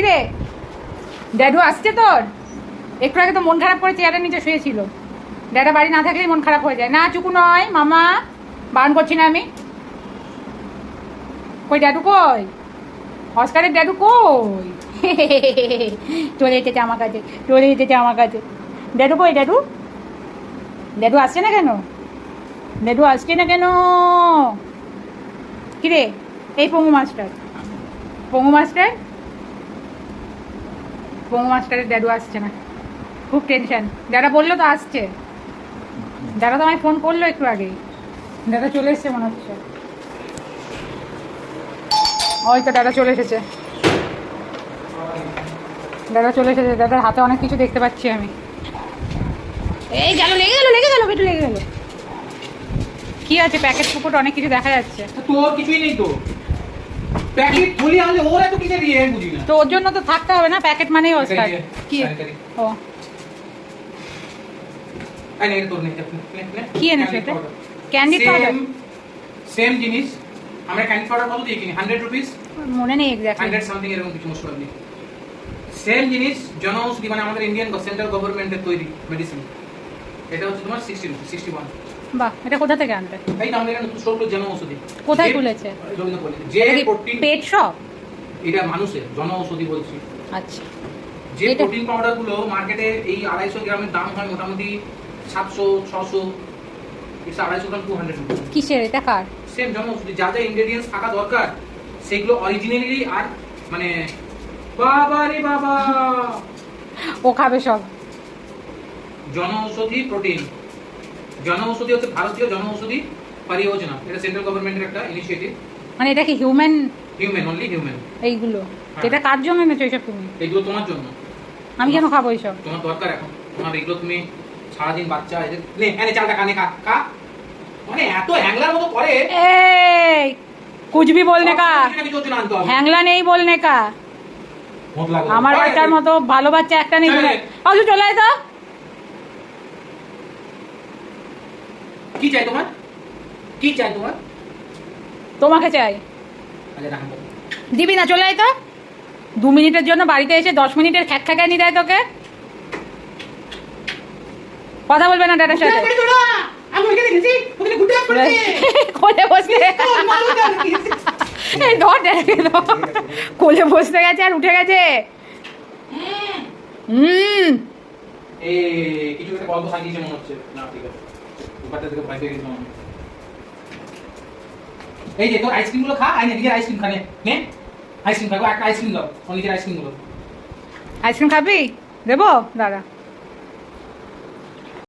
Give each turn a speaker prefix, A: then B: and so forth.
A: কিরে? ড্যাডু আসছে তোর? একটু আগে তো মন খারাপ করে চেয়ারের নিচে শুয়েছিল। ড্যাডা বাড়ি না থাকলেই মন খারাপ হয়ে যায়। না, চুকু নয়, মামা, বারণ করছি না আমি। কই, ড্যাডু কই? অস্কারের ড্যাডু কই? চলে এসেছে আমার কাছে, চলে এসেছে আমার কাছে। ড্যাডু কই, ড্যাডু? ড্যাডু আসছে না কেন? ড্যাডু আসছে না কেন? কিরে, এই পঙ্গু মাস্টার। পঙ্গু মাস্টার? পঙ্গু মাস্টারের ড্যাডু আসছে না। খুব টেনশন দাদা বলল তো আসছে। দাদা তো আমায় ফোন করল একটু আগেই। দাদা চলে এসছে মনে হচ্ছে। ওই তো দাদা চলে এসেছে। দাদা চলে এসেছে। দাদার হাতে অনেক কিছু দেখতে পাচ্ছি আমি। এই গেল, লেগে গেল লেগে গেল বেটু লেগে গেল। কি আছে? প্যাকেট পুকুট অনেক কিছু দেখা যাচ্ছে।
B: তোর কিছুই নেই তো। প্যাকেট খুলি আনলে ওরা তো আমি বুঝি না
A: তো ওর জন্য তো থাকতে হবে না প্যাকেট মানেই কি? ও। কি এনেছো
B: Candy
A: এটা? ক্যান্ডি পাউডার
B: same জিনিস। আমরা ক্যান্ডি পাউডার কত দিয়ে কিনি? হান্ড্রেড রুপিস
A: মনে নেই এক্স্যাক্টলি
B: হান্ড্রেড সামথিং এরকম কিছু সেম জিনিস জনঔষধি মানে আমাদের ইন্ডিয়ান সেন্ট্রাল গভর্নমেন্টের তৈরি মেডিসিন এটা হচ্ছে তোমার সিক্সটি সিক্সটি ওয়ান
A: বাহ এটা কোথা থেকে আনবে?
B: এই তো আমাদের এখানে সবগুলো
A: কোথায় খুলেছে?
B: যে প্রোটিন
A: পেট শপ
B: এটা মানুষের বলছি।
A: আচ্ছা।
B: যে প্রোটিন পাউডারগুলো মার্কেটে এই আড়াইশো গ্রামের দাম হয় মোটামুটি সাতশো ছশো ইটস আড়াইশো গ্রাম টু হান্ড্রেড রুপিস
A: কিসের? এটা কার?
B: সেম যা যা ইনগ্রেডিয়েন্টস থাকা দরকার সেগুলো অরিজিনালি আর মানে বাবা রে বাবা!
A: ও খাবে সব।
B: জনঔষধি প্রোটিন। জনঔষধি হচ্ছে ভারতীয় জনঔষধি পরিযোজনা। এটা সেন্ট্রাল গভর্নমেন্টের একটা ইনিশিয়েটিভ
A: মানে এটা কি হিউম্যান
B: হিউম্যান অনলি হিউম্যান
A: এইগুলো।
B: হ্যাঁ।
A: এটা কার জন্য এনেছো এইসব তুমি?
B: এগুলো তোমার জন্য।
A: আমি কেন খাব এইসব?
B: তোমার দরকার এখন। তোমার এগুলো তুমি সারাদিন বাচ্চা এদের নে এনে চালটা কানে খা খা। মানে এত হ্যাংলার মতো করে
A: এই কুছ ভি বলনে কা। হ্যাংলা নেই বলনে কা আমার বাচ্চার মতো ভালো বাচ্চা একটা নেই
B: চলে।
A: অজু চলে আয় তো।
B: কি চাই তোমার? কি চাই তোমার?
A: তোমাকে চাই। দিবি না চলে আয় তো। দু মিনিটের জন্য বাড়িতে এসে দশ মিনিটের খ্যাক খ্যাকানি দেয় তোকে। কথা বলবে না ড্যাডার সাথে। কোলে বসতে। কোলে গেছে আর উঠে গেছে। হুম।
B: কিছু একটা গল্প সাজিয়েছে মনে হচ্ছে। না ঠিক আছে। ব্যাপারটা থেকে ভয় এই যে, তোর আইসক্রিমগুলো খা আই নিজের আইসক্রিম খানে নে। আইসক্রিম খাব একটা আইসক্রিম দাও নিজের আইসক্রিমগুলো
A: আইসক্রিম খাবি? দেবো? দাঁড়া।